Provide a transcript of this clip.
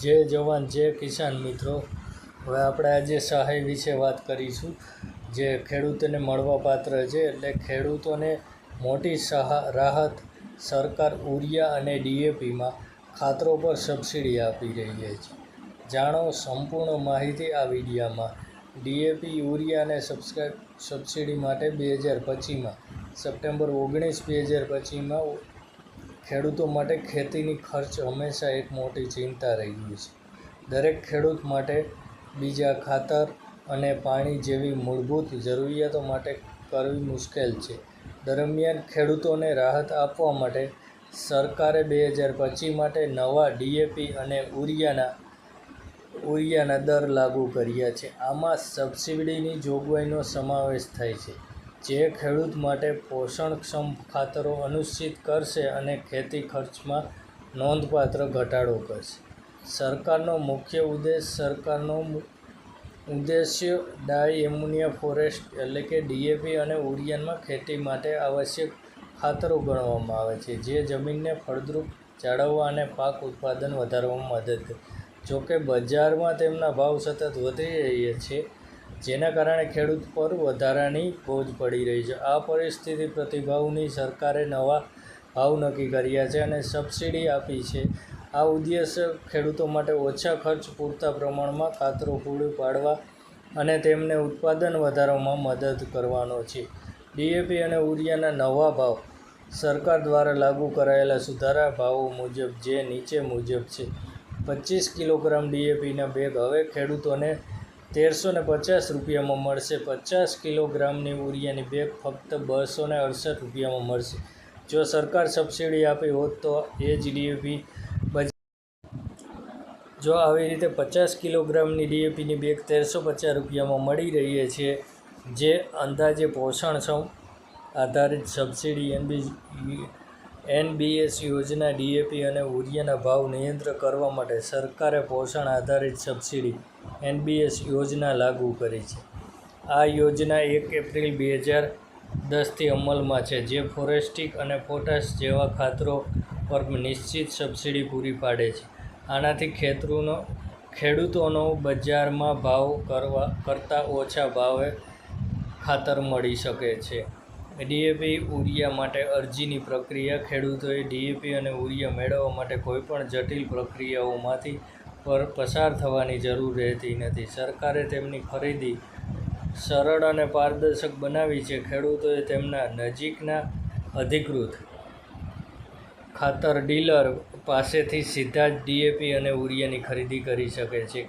જય જવાન જય કિસાન મિત્રો, હવે આપણે આજે સહાય વિશે વાત કરીશું. જે ખેડૂતોને મળવાપાત્ર છે, એટલે ખેડૂતોને મોટી સહા, રાહત સરકાર ઉરિયા અને ડીએપીમાં ખાતરો પર સબસિડી આપી રહી છે. જાણો, સંપૂર્ણ માહિતી આ વિડીયામાં. ડીએપી યુરિયા અને સબસ્ક્રાઇબ, સબસિડી માટે બે હજાર પચીસમાં, સપ્ટેમ્બર ઓગણીસ, બે હજાર પચીસમાં ખેડૂતો માટે ખેતીની ખર્ચ હંમેશા એક મોટી ચિંતા રહી ગઈ છે. દરેક ખેડૂત માટે બીજા ખાતર અને પાણી જેવી મૂળભૂત જરૂરિયાતો માટે કરવી મુશ્કેલ છે. દરમિયાન ખેડૂતોને રાહત આપવા માટે સરકારે બે હજાર પચીસ માટે નવા ડીએપી અને ઉરિયાના ઉરિયાના દર લાગુ કર્યા છે. આમાં સબસિડીની જોગવાઈનો સમાવેશ થાય છે. જે ખેડૂત માટે પોષણક્ષમ ખાતરો અનુસૂચિત કરશે અને ખેતી ખર્ચમાં નોંધપાત્ર ઘટાડો કરશે. સરકારનો મુખ્ય ઉદ્દેશ સરકારનો ઉદ્દેશ્ય ડાય એમોનિયા ફોરેસ્ટ એટલે કે ડીએપી અને ઉરિયાનમાં ખેતી માટે આવશ્યક ખાતરો ગણવામાં આવે છે, જે જમીનને ફળદ્રુપ જાળવવા અને પાક ઉત્પાદન વધારવામાં મદદ કરે. જોકે બજારમાં તેમના ભાવ સતત વધી રહ્યા છે જેના કારણે ખેડૂત પર વધારાની બોજ પડી રહી છે. આ પરિસ્થિતિ પ્રતિભાવની સરકારે નવા ભાવ નક્કી કર્યા છે અને સબસિડી આપી છે. આ ઉદ્દેશ્ય ખેડૂતો માટે ઓછા ખર્ચ પૂરતા પ્રમાણમાં ખાતરો પૂરું પાડવા અને તેમને ઉત્પાદન વધારવામાં મદદ કરવાનો છે. ડીએપી અને ઉરિયાના નવા ભાવ સરકાર દ્વારા લાગુ કરાયેલા સુધારા ભાવો મુજબ જે નીચે મુજબ છે. પચીસ કિલોગ્રામ ડીએપીના બેગ હવે ખેડૂતોને તેરસો ને પચાસ રૂપિયામાં મળશે. પચાસ કિલોગ્રામની યુરિયાની બેગ ફક્ત બસો ને અડસઠ રૂપિયામાં મળશે. જો સરકાર સબસિડી આપી હોત તો એ જ ડીએપી જો આવી રીતે પચાસ કિલોગ્રામની ડીએપીની બેગ તેરસો પચાસ રૂપિયામાં મળી રહી છે, જે અંદાજે પોષણક્ષમ આધારિત subsidy N B N B S યોજના, ડીએપી અને ઉરિયાના ભાવ નિયંત્રણ કરવા માટે સરકારે પોષણ આધારિત સબસિડી એનબીએસ યોજના લાગુ કરી છે. આ યોજના એક એપ્રિલ બે હજાર દસથી અમલમાં છે, જે ફોરેસ્ટિક અને પોટાશ જેવા ખાતરો પર નિશ્ચિત સબસિડી પૂરી પાડે છે. આનાથી ખેતરોનો, ખેડૂતોનો બજારમાં ભાવ કરવા કરતાં ઓછા ભાવે ખાતર મળી શકે છે. ડીએપી ઉરિયા માટે અરજીની પ્રક્રિયા, ખેડૂતોએ ડીએપી અને ઉરિયા મેળવવા માટે કોઈપણ જટિલ પ્રક્રિયાઓમાંથી પર પસાર થવાની જરૂર રહેતી નથી. સરકારે તેમની ખરીદી સરળ અને પારદર્શક બનાવી છે. ખેડૂતોએ તેમના નજીકના અધિકૃત ખાતર ડીલર પાસેથી સીધા જ ડીએપી અને ઉરિયાની ખરીદી કરી શકે છે.